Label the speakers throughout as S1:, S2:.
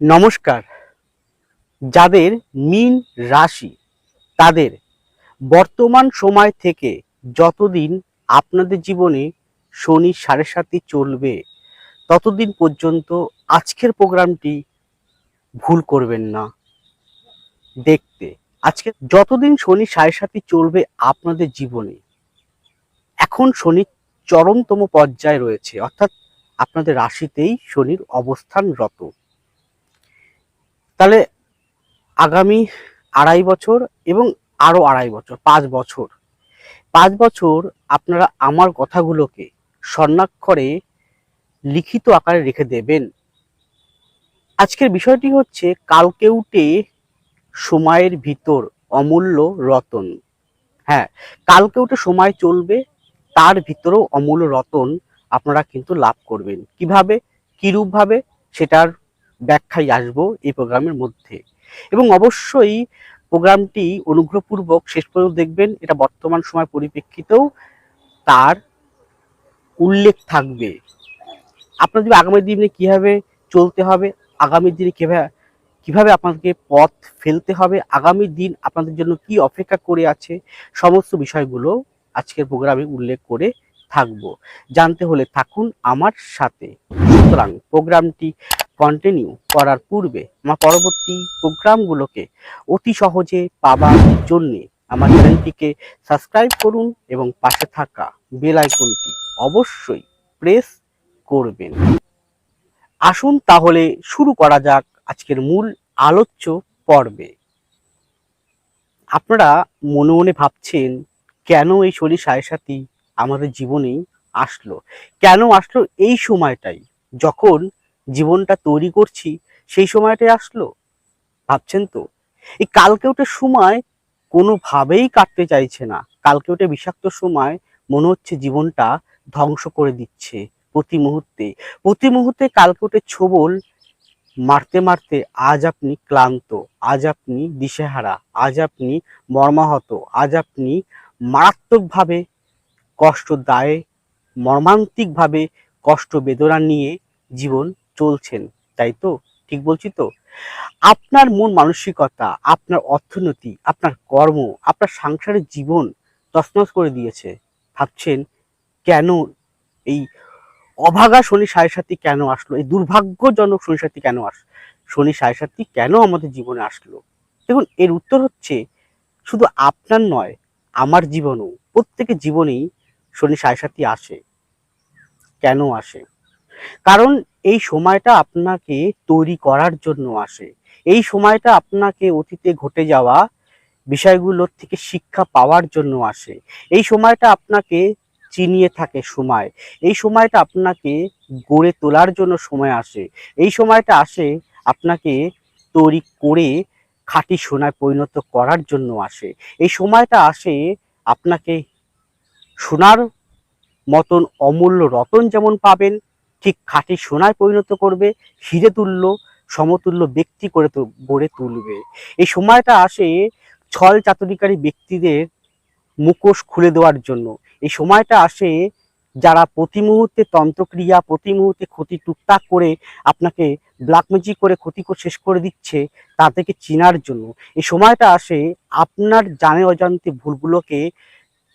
S1: নমস্কার। যাদের মিন রাশি, তাদের বর্তমান সময় থেকে যতদিন আপনাদের জীবনে শনি সাড়ে সাতই চলবে, ততদিন পর্যন্ত আজকের প্রোগ্রামটি ভুল করবেন না। দেখতে, আজকে যতদিন শনি সাড়ে সাতই চলবে আপনাদের জীবনে, এখন শনি চরমতম পর্যায়ে রয়েছে, অর্থাৎ আপনাদের রাশিতেই শনির অবস্থানরত। তাহলে আগামী আড়াই বছর এবং আরও আড়াই বছর, পাঁচ বছর। পাঁচ বছর আপনারা আমার কথাগুলোকে স্বর্ণাক্ষরে লিখিত আকারে রেখে দেবেন। আজকের বিষয়টি হচ্ছে কালকেউটে সময়ের ভিতর অমূল্য রতন। হ্যাঁ কালকেউটে সময় চলবে, তার ভিতরেও অমূল্য রতন আপনারা কিন্তু লাভ করবেন। কীভাবে? কিরূপভাবে? সেটার ব্যাখ্যায় আসব এই প্রোগ্রামের মধ্যে। এবং অবশ্যই প্রোগ্রামটি অনুগ্রহপূর্বক শেষ পর্যন্ত দেখবেন, এটা বর্তমান সময় পরিপ্রেক্ষিতেও তার উল্লেখ থাকবে। আপনার যদি আগামী দিনে কীভাবে চলতে হবে, আগামী দিনে কীভাবে, কীভাবে আপনাকে পথ ফেলতে হবে, আগামী দিন আপনাদের জন্য কি অপেক্ষা করে আছে, সমস্ত বিষয়গুলো আজকের প্রোগ্রামে উল্লেখ করে থাকব। জানতে হলে থাকুন আমার সাথে। সুতরাং প্রোগ্রামটি কন্টিনিউ করার পূর্বে আমার পরবর্তী প্রোগ্রামগুলোকে অতি সহজে পাবার জন্যে আমার চ্যানেলটিকে সাবস্ক্রাইব করুন এবং পাশে থাকা বেল আইকনটি অবশ্যই প্রেস করবেন। আসুন তাহলে শুরু করা যাক আজকের মূল আলোচ্য পর্বে। আপনারা মনে মনে ভাবছেন, কেন এই শনি সাড়ে সাথী আমাদের জীবনেই আসলো? কেন আসলো এই সময়টাই? যখন জীবনটা তৈরি করছি, সেই সময়টাই আসলো। ভাবছেন তো? এই কালকে ওটা সময় কোনোভাবেই কাটতে চাইছে না। কালকে ওটা বিষাক্ত সময় মনে হচ্ছে জীবনটা ধ্বংস করে দিচ্ছে প্রতি মুহূর্তে। প্রতি মুহূর্তে কালকে ওটা ছোবল মারতে মারতে আজ আপনি ক্লান্ত, আজ আপনি দিশেহারা, আজ আপনি মর্মাহত, আজ আপনি মারাত্মকভাবে কষ্ট দায়ে, মর্মান্তিকভাবে কষ্ট বেদনা নিয়ে জীবন চলছেন, তাই তো? ঠিক বলছি তো? আপনার মন মানসিকতা, আপনার অর্থনীতি, আপনার কর্ম, আপনার সাংসারিক জীবন তছনছ করে দিয়েছে। ভাবছেন কেন এই অভাগা শনি সাড়ে সাথী কেন আসলো? এই দুর্ভাগ্যজনক শনি সাথী কেন আস, শনি সাড়ে সাথী কেন আমাদের জীবনে আসলো? দেখুন, এর উত্তর হচ্ছে শুধু আপনার নয়, আমার জীবনও। প্রত্যেকের জীবনেই শনি সাড়ে সাথী আসে। কেন আসে? কারণ এই সময়টা আপনাকে তৈরি করার জন্য আসে। এই সময়টা আপনাকে অতীতে ঘটে যাওয়া বিষয়গুলোর থেকে শিক্ষা পাওয়ার জন্য আসে। এই সময়টা আপনাকে চিনিয়ে থাকে সময়। এই সময়টা আপনাকে গড়ে তোলার জন্য সময় আসে। এই সময়টা আসে আপনাকে তৈরি করে খাঁটি সোনায় পরিণত করার জন্য আসে। এই সময়টা আসে আপনাকে সোনার মতন অমূল্য রতন যেমন পাবেন ঠিক খাঁটি সোনায় পরিণত করবে হিরে তুল্য সমতুল্য ব্যক্তি করে গড়ে তুলবে। এই সময়টা আসে ছল চাতুরিকারী ব্যক্তিদের মুখোশ খুলে দেওয়ার জন্য। এই সময়টা আসে যারা প্রতি মুহূর্তে তন্ত্রক্রিয়া, প্রতি মুহূর্তে ক্ষতি টুকটাক করে আপনাকে ব্ল্যাক ম্যাজিক করে ক্ষতি করে শেষ করে দিচ্ছে, তাদেরকে চিনার জন্য। এই সময়টা আসে আপনার জানে অজান্তে ভুলগুলোকে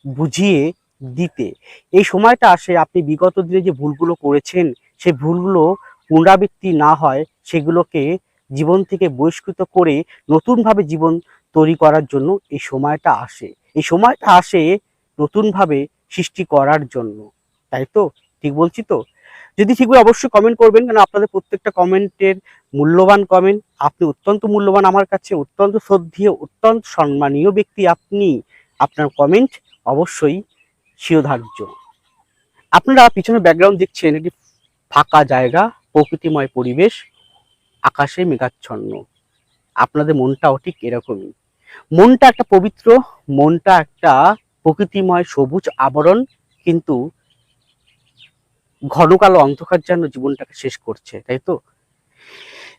S1: বুঝিয়ে দিতে। এই সময়টা আসে আপনি বিগত দিনে যে ভুলগুলো করেছেন সেই ভুলগুলো পুনরাবৃত্তি না হয়, সেগুলোকে জীবন থেকে বহিষ্কৃত করে নতুনভাবে জীবন তৈরি করার জন্য এই সময়টা আসে। এই সময়টা আসে নতুনভাবে সৃষ্টি করার জন্য। তাই তো? ঠিক বলছি তো? যদি ঠিক হয় অবশ্যই কমেন্ট করবেন, কেন আপনাদের প্রত্যেকটা কমেন্টের মূল্যবান কমেন্ট আপনি অত্যন্ত মূল্যবান আমার কাছে, অত্যন্ত শ্রদ্ধীয়, অত্যন্ত সম্মানীয় ব্যক্তি আপনি। আপনার কমেন্ট অবশ্যই শিরোধার্য আপনারা পিছনে ব্যাকগ্রাউন্ড দেখছেন, একটি ফাঁকা জায়গা, প্রকৃতিময় পরিবেশ, আকাশে মেঘাচ্ছন্ন। আপনাদের মনটাও ঠিক এরকমই। মনটা একটা পবিত্র, মনটা একটা প্রকৃতিময় সবুজ আবরণ, কিন্তু ঘন কালো অন্ধকার যেন জীবনটাকে শেষ করছে, তাই তো?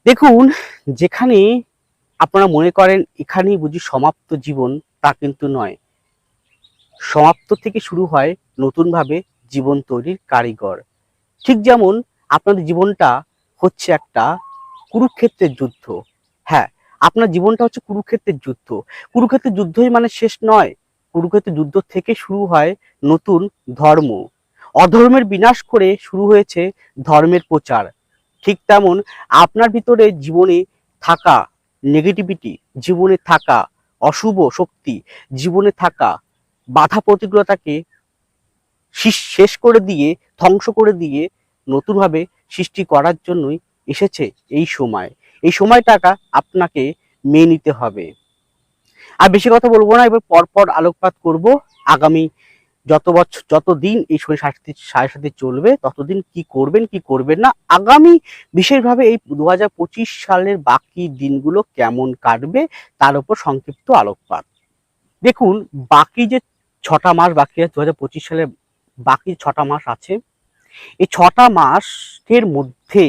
S1: দেখুন, যেখানে আপনারা মনে করেন এখানেই বুঝি সমাপ্ত জীবন, তা কিন্তু নয়। সমাপ্ত থেকে শুরু হয় নতুনভাবে জীবন তৈরির কারিগর। ঠিক যেমন আপনাদের জীবনটা হচ্ছে একটা কুরুক্ষেত্রের যুদ্ধ। হ্যাঁ আপনার জীবনটা হচ্ছে কুরুক্ষেত্রের যুদ্ধ। কুরুক্ষেত্রের যুদ্ধই মানে শেষ নয়। কুরুক্ষেত্রের যুদ্ধ থেকে শুরু হয় নতুন ধর্ম। অধর্মের বিনাশ করে শুরু হয়েছে ধর্মের প্রচার। ঠিক তেমন আপনার ভিতরে জীবনে থাকা নেগেটিভিটি জীবনে থাকা অশুভ শক্তি, জীবনে থাকা বাধা প্রতিকূলতাকে শেষ করে দিয়ে, ধ্বংস করে দিয়ে নতুনভাবে সৃষ্টি করার জন্যই এসেছে এই সময়। এই সময়টাকা আপনাকে মেনে নিতে হবে। আর বেশি কথা বলব না, এবার পরপর আলোকপাত করব। আগামী যত বছর যতদিন এই শনি সাড়ে সাথে চলবে, ততদিন কি করবেন কি করবেন না, আগামী বিশেষভাবে এই দু সালের বাকি দিনগুলো কেমন কাটবে, তার উপর সংক্ষিপ্ত আলোকপাত। দেখুন, বাকি যে ছটা মাস বাকি আছে দু সালের বাকি ছটা মাস আছে। এই ছটা মাসের মধ্যে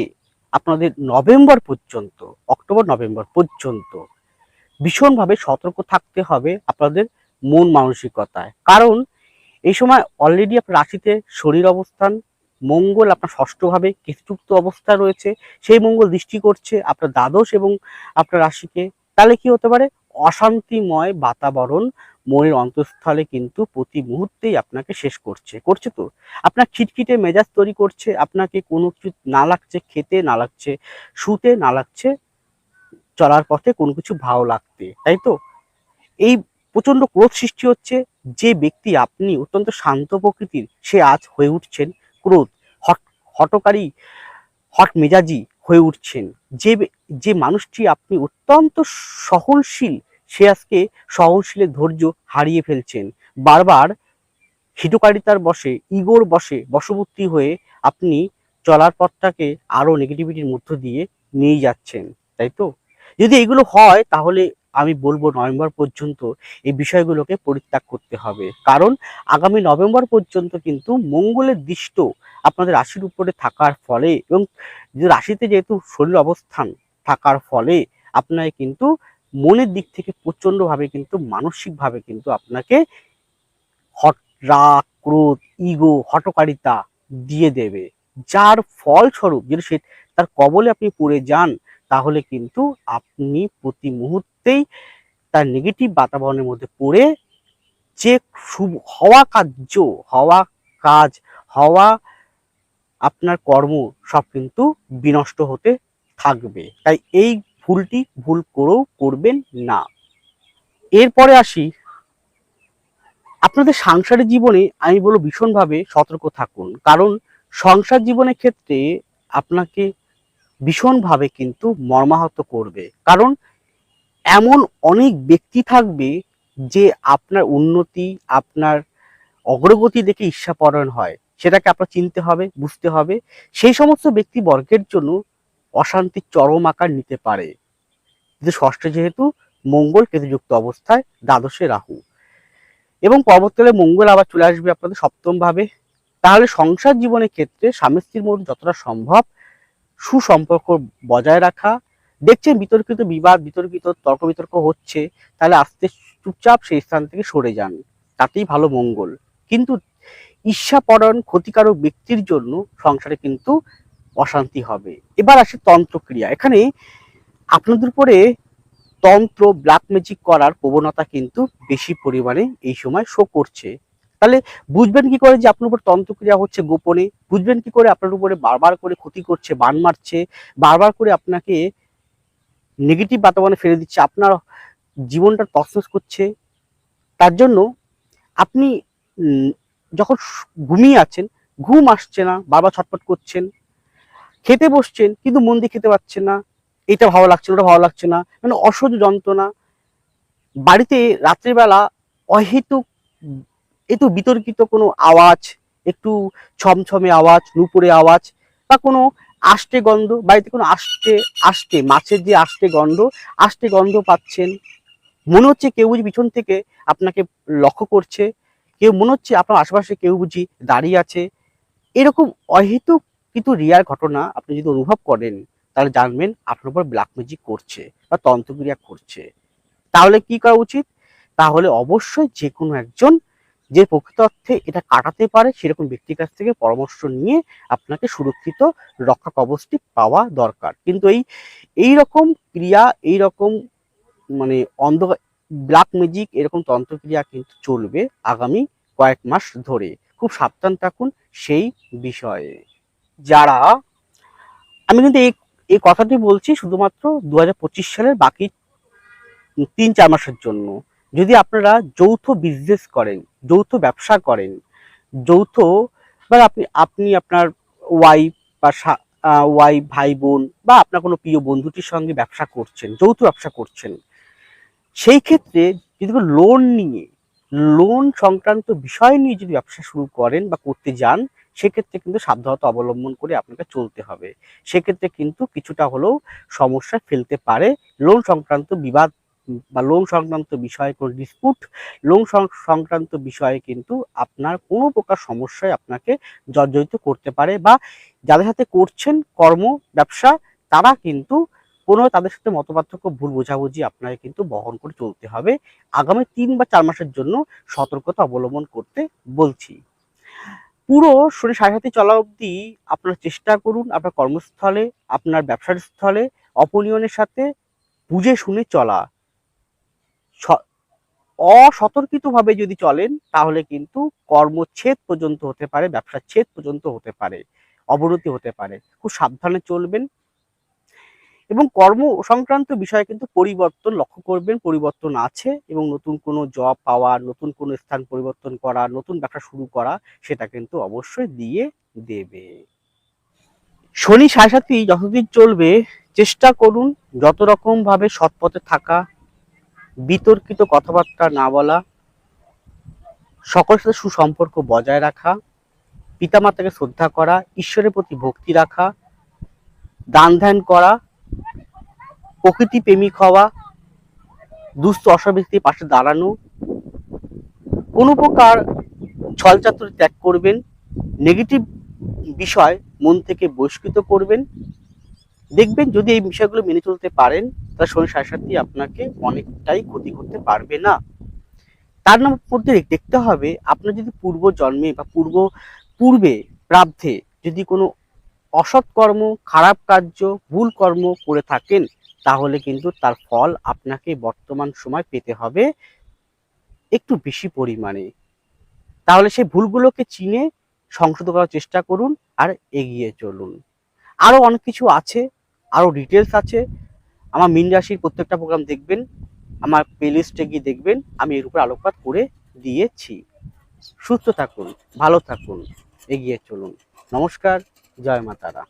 S1: আপনাদের নভেম্বর পর্যন্ত, অক্টোবর, নভেম্বর পর্যন্ত ভীষণভাবে সতর্ক থাকতে হবে আপনাদের মন মানসিকতায়। কারণ এই সময় অলরেডি আপনার রাশিতে শরীর অবস্থান, মঙ্গল আপনার ষষ্ঠভাবে কেতুযুক্ত অবস্থা রয়েছে, সেই মঙ্গল দৃষ্টি করছে আপনার দ্বাদশ এবং আপনার রাশিকে। তাহলে কি হতে পারে? অশান্তিময় বাতাবরণ মনের অন্তঃস্থলে কিন্তু প্রতি মুহূর্তেই আপনাকে শেষ করছে। করছে তো? আপনার খিটখিটে মেজাজ তৈরি করছে, আপনাকে কোনো কিছু না লাগছে, খেতে না লাগছে, শুতে না লাগছে, চলার পথে কোনো কিছু ভালো লাগতে, তাই তো? এই প্রচণ্ড ক্রোধ সৃষ্টি হচ্ছে, যে ব্যক্তি আপনি অত্যন্ত শান্ত প্রকৃতির, সে আজ হয়ে উঠছেন ক্রোধ, হট, হটকারী, হট মেজাজি হয়ে উঠছেন। যে যে মানুষটি আপনি অত্যন্ত সহনশীল সে আজকে সহনশীলের ধৈর্য হারিয়ে ফেলছেন। বারবার হিতকারিতার বসে ইগোর বসে বশবর্তী হয়ে আপনি চলার পথটাকে আরও নেগেটিভিটির মধ্য দিয়ে নিয়ে যাচ্ছেন, তাই তো? যদি এগুলো হয়, তাহলে আমি বলব নভেম্বর পর্যন্ত এই বিষয়গুলোকে পরিত্যাগ করতে হবে। কারণ আগামী নভেম্বর পর্যন্ত কিন্তু মঙ্গলের দৃষ্ট আপনাদের রাশির উপরে থাকার ফলে এবং রাশিতে যেহেতু শরীর অবস্থান থাকার ফলে আপনাকে কিন্তু মনের দিক থেকে প্রচন্ডভাবে কিন্তু, মানসিকভাবে কিন্তু আপনাকে হট রাগ, ক্রোধ, ইগো, হটকারিতা দিয়ে দেবে। যার ফলস্বরূপ যদি সে তার কবলে আপনি পড়ে যান, তাহলে কিন্তু আপনি প্রতি মুহূর্তেই তার নেগেটিভ বাতাবরণের মধ্যে পড়ে যে শুভ, হওয়া কার্য, হওয়া কাজ, হওয়া আপনার কর্ম সব কিন্তু বিনষ্ট হতে থাকবে। তাই এই ভুলটি ভুল করেও করবেন না। এরপরে আসি। আপনাদের সাংসারিক জীবনে আমি বলব ভীষণভাবে সতর্ক থাকুন। কারণ সংসার জীবনের ক্ষেত্রে আপনাকে ভীষণভাবে কিন্তু মর্মাহত করবে। কারণ এমন অনেক ব্যক্তি থাকবে যে আপনার উন্নতি, আপনার অগ্রগতি দেখে ঈর্ষাপরায়ণ হয়। সেটাকে আপনার চিনতে হবে, বুঝতে হবে। সেই সমস্ত ব্যক্তি বর্গের জন্য অশান্তির চরম আকার নিতে পারে। কিন্তু ষষ্ঠে যেহেতু মঙ্গল কেতুযুক্ত অবস্থায় দ্বাদশে রাহু। এবং পরবর্তীকালে মঙ্গল আবার চলে আসবে আপনাদের সপ্তম ভাবে তাহলে সংসার জীবনের ক্ষেত্রে স্বামী স্ত্রীর মধ্যে যতটা সম্ভব সুসম্পর্ক বজায় রাখা। দেখছেন বিতর্কিত বিবাদ, বিতর্কিত তর্ক বিতর্ক হচ্ছে, তাহলে আস্তে চুপচাপ সেই স্থান থেকে সরে যান। তাতেই ভালো মঙ্গল। কিন্তু ঈর্ষাপরণ ক্ষতিকারক ব্যক্তির জন্য সংসারে কিন্তু অশান্তি হবে। এবার আসে তন্ত্রক্রিয়া। এখানে আপনাদের উপরে তন্ত্র ব্ল্যাক ম্যাজিক করার প্রবণতা কিন্তু বেশি পরিমাণে এই সময় শো করছে। তাহলে বুঝবেন কি করে যে আপনার উপর তন্ত্রক্রিয়া হচ্ছে গোপনে? বুঝবেন কি করে আপনার উপরে বারবার করে ক্ষতি করছে, বান মারছে, বারবার করে আপনাকে নেগেটিভ বাতাবরণে ফেলে দিচ্ছে, আপনার জীবনটা তসনস করছে। তার জন্য আপনি যখন ঘুমিয়ে আছেন, ঘুম আসছে না, বারবার ছটফট করছেন, খেতে বসছেন, কিন্তু মন দিয়ে খেতে পাচ্ছেন না এটা ভালো লাগছে ওটা ভালো লাগছে না। মানে অসহ্য যন্ত্রণা। বাড়িতে রাত্রিবেলা অহেতুক, একটু বিতর্কিত কোনো আওয়াজ, একটু ছমছমে আওয়াজ, নুপুরে আওয়াজ, বা কোনো আষ্টে গন্ধ, বাড়িতে কোনো আষ্টে আষ্টে, মাছের যে আষ্টে গন্ধ আষ্টে গন্ধ পাচ্ছেন। মনে হচ্ছে কেউ বুঝি পিছন থেকে আপনাকে লক্ষ্য করছে। কেউ মনে হচ্ছে আপনার আশেপাশে কেউ বুঝি দাঁড়িয়ে আছে। এরকম অহেতুক কিন্তু রিয়ার ঘটনা আপনি যদি অনুভব করেন তাহলে জানবেন আপনার উপর ব্ল্যাক ম্যাজিক করছে বা তন্ত্রক্রিয়া করছে। তাহলে কি করা উচিত? তাহলে অবশ্যই যে কোনো একজন যে প্রকৃত অর্থে এটা কাটাতে পারে, সেরকম ব্যক্তির কাছ থেকে পরামর্শ নিয়ে আপনাকে সুরক্ষিত রক্ষা কবচটি পাওয়া দরকার। কিন্তু এই এই রকম ক্রিয়া, এই রকম মানে অন্ধ ব্ল্যাক ম্যাজিক এরকম তন্ত্রক্রিয়া কিন্তু চলবে আগামী কয়েক মাস ধরে। খুব সাবধান থাকুন সেই বিষয়ে। যারা, আমি কিন্তু এই এই কথাটি বলছি শুধুমাত্র দু হাজার পঁচিশ সালের বাকি তিন চার মাসের জন্য। যদি আপনারা যৌথ বিজনেস করেন, যৌথ ব্যবসা করেন, যৌথ বা আপনি আপনি আপনার ওয়াইফ বা ওয়াইফ ভাই, বোন বা আপনার কোনো প্রিয় বন্ধুটির সঙ্গে ব্যবসা করছেন, যৌথ ব্যবসা করছেন, সেই ক্ষেত্রে যদি লোন নিয়ে লোন সংক্রান্ত বিষয় নিয়ে যদি ব্যবসা শুরু করেন বা করতে যান সেক্ষেত্রে কিন্তু সাবধানতা অবলম্বন করে আপনাকে চলতে হবে। সেক্ষেত্রে কিন্তু কিছুটা হলেও সমস্যা ফেলতে পারে। লোন সংক্রান্ত বিবাদ বা লোন সংক্রান্ত বিষয়ে কোনো ডিসপুট লোন সংক্রান্ত বিষয়ে কিন্তু আপনার কোনো প্রকার সমস্যায় আপনাকে জর্জরিত করতে পারে বা যাদের সাথে করছেন কর্ম, ব্যবসা, তারা কিন্তু কোনো তাদের সাথে মতপার্থক্য, ভুল বোঝাবুঝি আপনাকে কিন্তু বহন করে চলতে হবে। আগামী তিন বা চার মাসের জন্য সতর্কতা অবলম্বন করতে বলছি। পুরো শনি সাড়ে সাথে চলা অবধি আপনার চেষ্টা করুন আপনার কর্মস্থলে, আপনার ব্যবসার স্থলে, অপনিয়নের সাথে বুঝে শুনে চলা। অসতর্কিতভাবে যদি চলেন, তাহলে কিন্তু কর্মচ্ছেদ পর্যন্ত হতে পারে ব্যবসার ছেদ পর্যন্ত হতে পারে, অবনতি হতে পারে। খুব সাবধানে চলবেন এবং কর্ম সংক্রান্ত বিষয়ে কিন্তু পরিবর্তন লক্ষ্য করবেন, পরিবর্তন আছে এবং নতুন কোনো জব পাওয়া, নতুন কোনো স্থান পরিবর্তন করা, নতুন ব্যবসা শুরু করা, সেটা কিন্তু অবশ্যই দিয়ে দেবে। শনি সাথী যতদিন চলবে, চেষ্টা করুন যত রকম ভাবে সৎ পথে থাকা, বিতর্কিত কথাবার্তা না বলা, সকলের সাথে সুসম্পর্ক বজায় রাখা, পিতামাতাকে শ্রদ্ধা করা, ঈশ্বরের প্রতি ভক্তি রাখা, দান ধ্যান করা প্রকৃতি প্রেমিক হওয়া, দুস্থ অসহায় ব্যক্তির পাশে দাঁড়ানো, কোনো প্রকার ছলচাতুরি ত্যাগ করবেন নেগেটিভ বিষয় মন থেকে বহিষ্কৃত করবেন। দেখবেন যদি এই বিষয়গুলো মেনে চলতে পারেন তাহলে সাথে সাথী আপনাকে অনেকটাই ক্ষতি করতে পারবে না। তার নাম মধ্যে দেখতে হবে, আপনার যদি পূর্ব জন্মে বা পূর্ব, পূর্বে প্রাব্ধে যদি কোনো অসৎ কর্ম, খারাপ কার্য, ভুল কর্ম করে থাকেন, তাহলে কিন্তু তার ফল আপনাকে বর্তমান সময় পেতে হবে একটু বেশি পরিমাণে। তাহলে সেই ভুলগুলোকে চিনে সংশোধন করার চেষ্টা করুন আর এগিয়ে চলুন। আরও অনেক কিছু আছে আরও ডিটেলস আছে। আমার মিন রাশির প্রত্যেকটা প্রোগ্রাম দেখবেন, আমার প্লেলিস্টে গিয়ে দেখবেন, আমি এর উপর আলোকপাত করে দিয়েছি। সুস্থ থাকুন, ভালো থাকুন, এগিয়ে চলুন। নমস্কার জয় মা তারা।